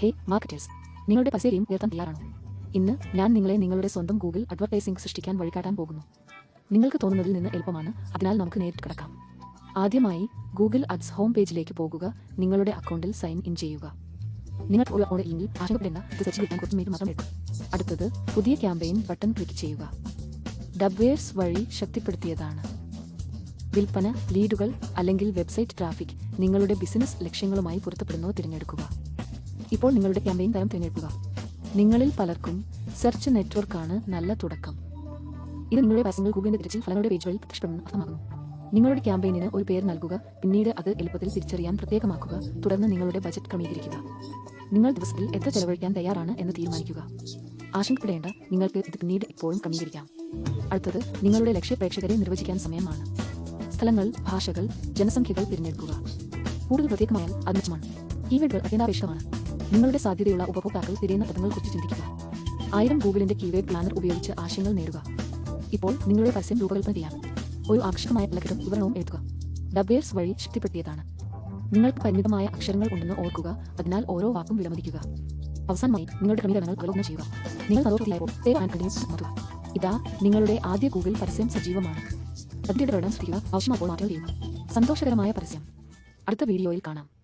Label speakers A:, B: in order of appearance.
A: ഹേ marketers നിങ്ങളുടെ പരസ്യം ഉയർത്താൻ തയ്യാറാണോ? ഇന്ന് ഞാൻ നിങ്ങളെ നിങ്ങളുടെ സ്വന്തം ഗൂഗിൾ അഡ്വർടൈസിംഗ് സൃഷ്ടിക്കാൻ വഴികാട്ടാൻ പോകുന്നു. നിങ്ങൾക്ക് തോന്നുന്നതിൽ നിന്ന് എളുപ്പമാണ്. അതിനാൽ നമുക്ക് നേരിട്ട് കിടക്കാം. ആദ്യമായി ഗൂഗിൾ അഡ്സ് ഹോം പേജിലേക്ക് പോകുക. നിങ്ങളുടെ അക്കൗണ്ടിൽ സൈൻ ഇൻ ചെയ്യുക. നിങ്ങൾ ഒരു അക്കൗണ്ട് ഇല്ലെങ്കിൽ ആശങ്കപ്പെടേണ്ട. ഇത് സെർച്ച് കുറച്ച് മിനിറ്റ് മാത്രം എടുക്കും. അടുത്തത് പുതിയ ക്യാമ്പയിൻ ബട്ടൺ ക്ലിക്ക് ചെയ്യുക. ഡബ്വേഴ്സ് വഴി ശക്തിപ്പെടുത്തിയതാണ്. വിൽപ്പന ലീഡുകൾ അല്ലെങ്കിൽ വെബ്സൈറ്റ് ട്രാഫിക് നിങ്ങളുടെ ബിസിനസ് ലക്ഷ്യങ്ങളുമായി പൊരുത്തപ്പെടുന്നോ തിരഞ്ഞെടുക്കുക. ഇപ്പോൾ നിങ്ങളുടെ ക്യാമ്പയിൻ തരം തിരഞ്ഞെടുക്കുക. നിങ്ങളിൽ പലർക്കും സെർച്ച് നെറ്റ്വർക്ക് ആണ് നല്ല തുടക്കം. ഇത് നിങ്ങളുടെ പരസ്യങ്ങൾ ഗൂഗിളിന്റെ തിരച്ചിൽ ഫലങ്ങളുടെ പേജുകളിൽ പ്രത്യക്ഷപ്പെടുന്ന അർത്ഥമാക്കുന്നു. നിങ്ങളുടെ ക്യാമ്പയിനിന് ഒരു പേര് നൽകുക പിന്നീട് അത് എളുപ്പത്തിൽ തിരിച്ചറിയാൻ പ്രത്യേകമാക്കുക തുടർന്ന് നിങ്ങളുടെ ബജറ്റ് ക്രമീകരിക്കുക. നിങ്ങൾ ദിവസത്തിൽ എത്ര ചെലവഴിക്കാൻ തയ്യാറാണ് എന്ന് തീരുമാനിക്കുക. ആശങ്കപ്പെടേണ്ട നിങ്ങൾക്ക് ഇത് പിന്നീട് ഇപ്പോഴും ക്രമീകരിക്കാം. അടുത്തത് നിങ്ങളുടെ ലക്ഷ്യ പ്രേക്ഷകരെ നിർവചിക്കാൻ സമയമാണ്. സ്ഥലങ്ങൾ ഭാഷകൾ ജനസംഖ്യകൾ തിരഞ്ഞെടുക്കുക. കൂടുതൽ പ്രത്യേകമായാൽ അത് കീവേഡുകൾ അത്യന്താപേക്ഷിതമാണ്. നിങ്ങളുടെ സാധ്യതയുള്ള ഉപഭോക്താക്കൾ തിരയുന്ന പദങ്ങളെക്കുറിച്ച് ചിന്തിക്കുക. ആയിരം ഗൂഗിളിന്റെ കീവേഡ് പ്ലാനർ ഉപയോഗിച്ച് ആശയങ്ങൾ നേടുക. ഇപ്പോൾ നിങ്ങളുടെ പരസ്യം രൂപകൽപ്പന ചെയ്യാം. ഒരു ആകർഷകമായ വിലക്കിടും വിവരണവും എഴുതുക. ഡബേഴ്സ് വഴി ശക്തിപ്പെടുത്തിയതാണ്. നിങ്ങൾക്ക് പരിമിതമായ അക്ഷരങ്ങൾ ഉണ്ടെന്ന് ഓർക്കുക അതിനാൽ ഓരോ വാക്കും വിലമതിക്കുക. അവസാനമായി നിങ്ങളുടെ ക്രമീകരണങ്ങൾ അവലോകനം ചെയ്യുക. നിങ്ങൾ സന്തോഷത്തിലായപ്പോൾ സേവ് ആൻഡ് ഇതാ നിങ്ങളുടെ ആദ്യ ഗൂഗിൾ പരസ്യം സജീവമാണ്. അതിന്റെ പ്രകടനം ശ്രദ്ധിക്കുക. ആവശ്യമാപ്പോൾ മാറ്റം ചെയ്യുക. സന്തോഷകരമായ പരസ്യം. അടുത്ത വീഡിയോയിൽ കാണാം.